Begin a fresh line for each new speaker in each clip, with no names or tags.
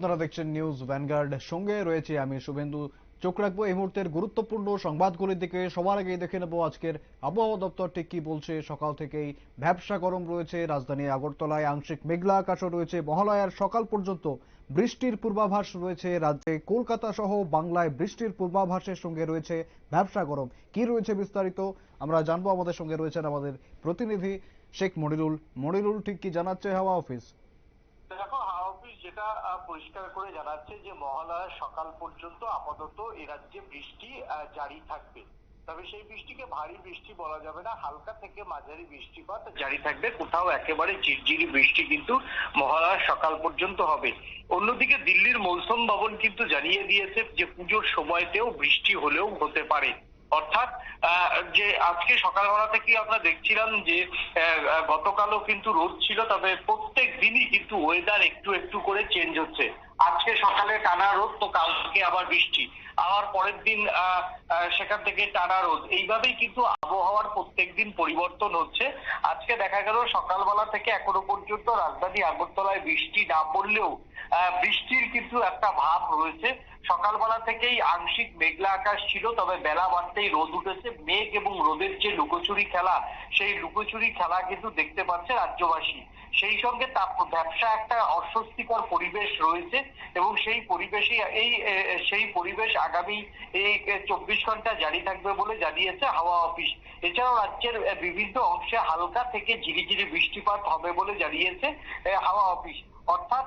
আপনারা দেখছেন news vanguard. সঙ্গে রয়েছে আমি শুভেন্দু। চোখ রাখব এই মুহূর্তের গুরুত্বপূর্ণ সংবাদগুলির দিকে। সবার আগেই দেখে নেব আজকের আবহাওয়া দপ্তর ঠিক কি বলছে। সকাল থেকেই ভ্যাবসা গরম রয়েছে। রাজধানী আগরতলায় আংশিক মেঘলা আকাশও রয়েছে। মহালয়ার সকাল পর্যন্ত বৃষ্টির পূর্বাভাস রয়েছে। রাজ্যে কলকাতা সহ বাংলায় বৃষ্টির পূর্বাভাসের সঙ্গে রয়েছে ভ্যাবসা গরম। কি রয়েছে বিস্তারিত আমরা জানব। আমাদের সঙ্গে রয়েছেন আমাদের প্রতিনিধি শেখ মনিরুল। মনিরুল ঠিক কি জানাচ্ছে হাওয়া অফিস?
দেখো আহ, পরিষ্কার করে জানাচ্ছে যে মহালয়ার সকাল পর্যন্ত আপাতত এ রাজ্যে বৃষ্টি জারি থাকবে। তবে সেই বৃষ্টিকে ভারী বৃষ্টি বলা যাবে না হালকা থেকে মাঝারি বৃষ্টিপাত জারি থাকবে। কোথাও একেবারে ঝিরঝিরি বৃষ্টি কিন্তু মহালয়ার সকাল পর্যন্ত হবে। অন্যদিকে দিল্লির মৌসুম ভবন কিন্তু জানিয়ে দিয়েছে যে পুজোর সময়তেও বৃষ্টি হলেও হতে পারে। অর্থাৎ যে আজকে সকালবেলা থেকে আমরা দেখছিলাম যে গতকালও কিন্তু রোদ ছিল, তবে প্রত্যেক দিনই কিন্তু ওয়েদার একটু একটু করে চেঞ্জ হচ্ছে। আজকে সকালে টানা রোদ, তো কালকে আবার বৃষ্টি। আবার পরের দিন সেখান থেকে টানা রোদ। এইভাবেই কিন্তু আবহাওয়ার প্রত্যেক দিন পরিবর্তন হচ্ছে। আজকে দেখা গেল সকালবেলা থেকে এখনও পর্যন্ত রাজধানী আগরতলায় বৃষ্টি না পড়লেও বৃষ্টির কিন্তু একটা ভাব রয়েছে। সকালবেলা থেকেই আংশিক মেঘলা আকাশ ছিল, তবে বেলা বাড়তেই রোদ উঠেছে। মেঘ এবং রোদের যে লুকোচুরি খেলা, সেই লুকোচুরি খেলা কিন্তু দেখতে পাচ্ছে রাজ্যবাসী। সেই সঙ্গে তাপ, ব্যবসা একটা অস্বস্তিকর পরিবেশ রয়েছে এবং সেই পরিবেশে এই সেই পরিবেশ আগামী এই চব্বিশ ঘণ্টা জারি থাকবে বলে জানিয়েছে হাওয়া অফিস। এছাড়াও রাজ্যের বিভিন্ন অংশে হালকা থেকে ঝিরিঝিরি বৃষ্টিপাত হবে বলে জানিয়েছে হাওয়া অফিস। অর্থাৎ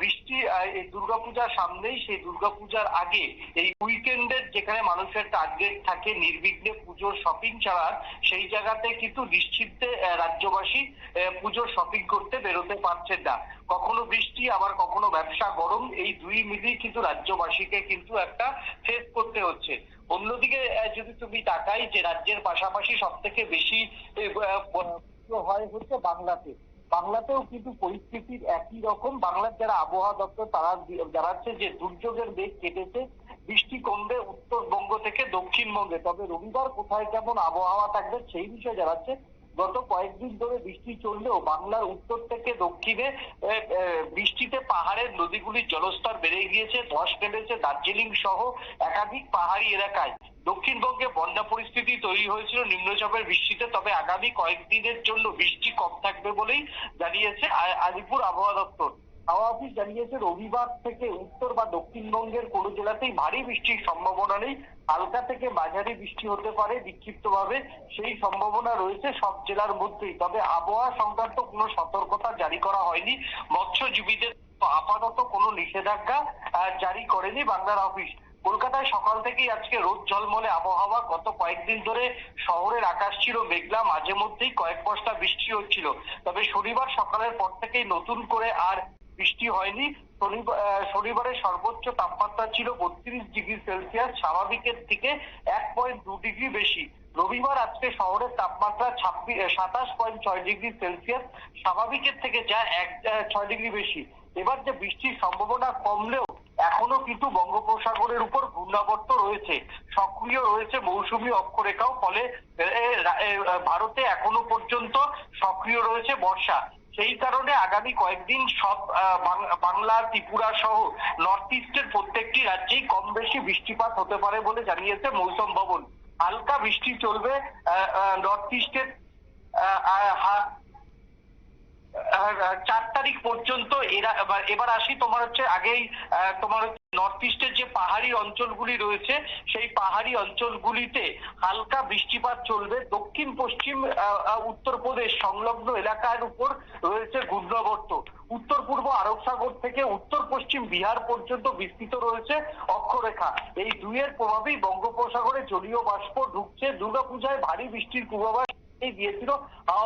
বৃষ্টি এই দুর্গাপূজার সামনেই সেই দুর্গাপূজার আগে এই উইকেন্ডের যেখানে মানুষের টার্গেট থাকে নির্বিঘ্নে পুজোর শপিং ছাড়ার সেই জায়গাতে কিন্তু নিশ্চিন্তে রাজ্যবাসী পুজোর শপিং করতে বেরোতে পারছেন না। কখনো বৃষ্টি, আবার কখনো ব্যবসা গরম, এই দুই মিলিয়ে কিন্তু রাজ্যবাসীকে কিন্তু একটা ফেস করতে হচ্ছে। অন্যদিকে যদি তুমি তাকাই যে রাজ্যের পাশাপাশি সব থেকে বেশি হয় হচ্ছে বাংলাতে। বাংলাতেও কিন্তু পরিস্থিতির একই রকম। বাংলার যারা আবহাওয়া দপ্তর, তারা জানাচ্ছে যে দুর্যোগের বেগ কেটেছে, বৃষ্টি কমবে উত্তরবঙ্গ থেকে দক্ষিণবঙ্গে। তবে রবিবার কোথায় কেমন আবহাওয়া থাকবে সেই বিষয়ে জানাচ্ছে, গত কয়েকদিন ধরে বৃষ্টি চললেও বাংলার উত্তর থেকে দক্ষিণে বৃষ্টিতে পাহাড়ের নদীগুলির জলস্তর বেড়ে গিয়েছে, ধস নেমেছে। দার্জিলিং সহ একাধিক পাহাড়ি এলাকায় দক্ষিণবঙ্গে বন্যা পরিস্থিতি তৈরি হয়েছিল নিম্নচাপের বৃষ্টিতে, তবে আগামী কয়েকদিনের জন্য বৃষ্টি কম থাকবে বলেই জানিয়েছে আলিপুর আবহাওয়া দপ্তর। হাওয়া অফিস জানিয়েছে, রবিবার থেকে উত্তর বা দক্ষিণবঙ্গের কোনো জেলাতেই ভারী বৃষ্টির সম্ভাবনা নেই। হালকা থেকে মাঝারি বৃষ্টি হতে পারে বিক্ষিপ্তভাবে, সেই সম্ভাবনা রয়েছে সব জেলার মধ্যেই। তবে আবহাওয়া সংক্রান্ত কোনো সতর্কতা জারি করা হয়নি। মৎস্যজীবীদের আপাতত কোনো নিষেধাজ্ঞা জারি করেনি বাংলার অফিস। কলকাতায় সকাল থেকেই আজকে রোদ ঝলমলে আবহাওয়া। গত কয়েকদিন ধরে শহরের আকাশ ছিল মেঘলা, মাঝে মধ্যেই কয়েক বস্তা বৃষ্টি হচ্ছিল। তবে শনিবার সকালের পর থেকেই নতুন করে আর বৃষ্টি হয়নি। শনিবার শনিবারের সর্বোচ্চ তাপমাত্রা ছিল বত্রিশ ডিগ্রি সেলসিয়াস, স্বাভাবিকের থেকে এক পয়েন্ট দু ডিগ্রি বেশি। রবিবার আজকে শহরের তাপমাত্রা ছাব্বিশ সাতাশ পয়েন্ট ছয় ডিগ্রি সেলসিয়াস, স্বাভাবিকের থেকে যা এক ছয় ডিগ্রি বেশি। এবার যে বৃষ্টির সম্ভাবনা কমলেও এখনও কিন্তু বঙ্গোপসাগরের উপর ঘূর্ণাবর্ত রয়েছে, সক্রিয় রয়েছে মৌসুমী অক্ষরেখাও, ফলে ভারতে এখনও পর্যন্ত সক্রিয় রয়েছে বর্ষা। সেই কারণে আগামী কয়েকদিন সব বাংলা, ত্রিপুরা সহ নর্থ ইস্টের প্রত্যেকটি রাজ্যেই কম বেশি বৃষ্টিপাত হতে পারে বলে জানিয়েছে মৌসুম ভবন। হালকা বৃষ্টি চলবে নর্থ ইস্টের পর্যন্ত এরা এবার- আসি তোমার হচ্ছে আগেই তোমার নর্থ ইস্টের যে পাহাড়ি অঞ্চলগুলি রয়েছে, সেই পাহাড়ি অঞ্চলগুলিতে হালকা বৃষ্টিপাত চলবে। দক্ষিণ, পশ্চিম উত্তরপ্রদেশ সংলগ্ন এলাকার উপর রয়েছে ঘূর্ণাবর্ত। উত্তর পূর্ব আরব সাগর থেকে উত্তর পশ্চিম বিহার পর্যন্ত বিস্তৃত রয়েছে অক্ষরেখা। এই দুইয়ের প্রভাবেই বঙ্গোপসাগরে জলীয় বাষ্প ঢুকছে। দুর্গাপূজায় ভারী বৃষ্টির পূর্বাভাস দিয়েছিল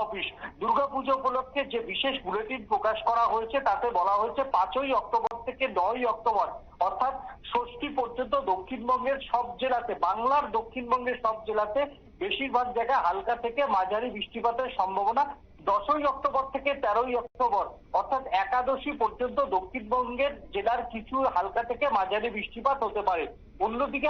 অফিস দুর্গাপুজো উপলক্ষে যে বিশেষ বুলেটিন প্রকাশ করা হয়েছে, তাতে বলা হয়েছে পাঁচই অক্টোবর থেকে নয় অক্টোবর, অর্থাৎ ষষ্ঠী পর্যন্ত দক্ষিণবঙ্গের সব জেলাতে, বাংলার দক্ষিণবঙ্গের সব জেলাতে বেশিরভাগ জায়গায় হালকা থেকে মাঝারি বৃষ্টিপাতের সম্ভাবনা। দশই অক্টোবর থেকে তেরোই অক্টোবর, অর্থাৎ একাদশী পর্যন্ত দক্ষিণবঙ্গের জেলার কিছু হালকা থেকে মাঝারি বৃষ্টিপাত হতে পারে। অন্যদিকে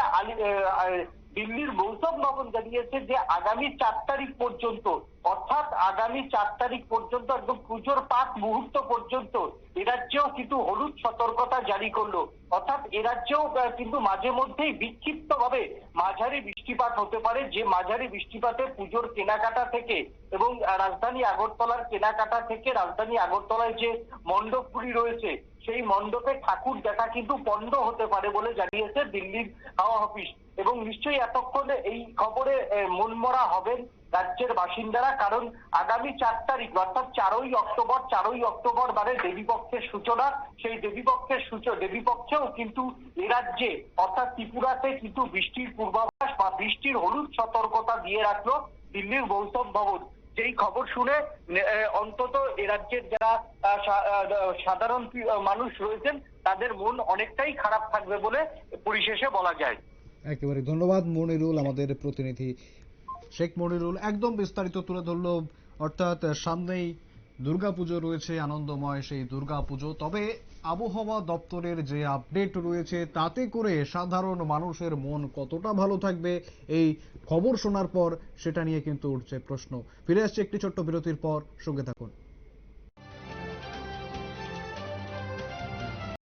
দিল্লির মৌসুম ভবন জানিয়েছে যে আগামী চার তারিখ পর্যন্ত, অর্থাৎ আগামী চার তারিখ পর্যন্ত একদম পুজোর পাঁচ মুহূর্ত পর্যন্ত এরাজ্যেও কিন্তু হলুদ সতর্কতা জারি করল। অর্থাৎ এ রাজ্যেও কিন্তু মাঝে মধ্যেই বিক্ষিপ্ত ভাবে মাঝারি বৃষ্টিপাত হতে পারে। যে মাঝারি বৃষ্টিপাতে পুজোর কেনাকাটা থেকে এবং রাজধানী আগরতলার কেনাকাটা থেকে রাজধানী আগরতলায় যে মণ্ডপগুলি রয়েছে সেই মণ্ডপে ঠাকুর দেখা কিন্তু বন্ধ হতে পারে বলে জানিয়েছে দিল্লির হাওয়া অফিস। এবং নিশ্চয়ই এতক্ষণে এই খবরে মনমরা হবেন রাজ্যের বাসিন্দারা, কারণ আগামী চার তারিখ, অর্থাৎ চারই অক্টোবর চারই অক্টোবর মানে দেবীপক্ষের সূচনা। সেই দেবীপক্ষের সূচনা দেবীপক্ষেও কিন্তু এ রাজ্যে, অর্থাৎ ত্রিপুরাতে কিন্তু বৃষ্টির পূর্বাভাস বা বৃষ্টির হলুদ সতর্কতা দিয়ে রাখল দিল্লির মৌসুম ভবন। যেই খবর শুনে অন্তত এ রাজ্যের যারা সাধারণ মানুষ রয়েছেন, তাদের মন অনেকটাই খারাপ থাকবে বলে পরিশেষে বলা যায়।
একেবারে ধন্যবাদ, মনিরুল, আমাদের প্রতিনিধি। শেখ মনিরুল একদম বিস্তারিত তুলে ধরলো, অর্থাৎ সামনেই দুর্গাপুজো রয়েছে, আনন্দময় সেই দুর্গাপুজো। তবে আবহাওয়া দপ্তরের যে আপডেট রয়েছে, তাতে করে সাধারণ মানুষের মন কতটা ভালো থাকবে, এই খবর শোনার পর সেটা নিয়ে কিন্তু উঠছে প্রশ্ন। ফিরে আসছে একটি ছোট্ট বিরতির পর, সঙ্গে থাকুন।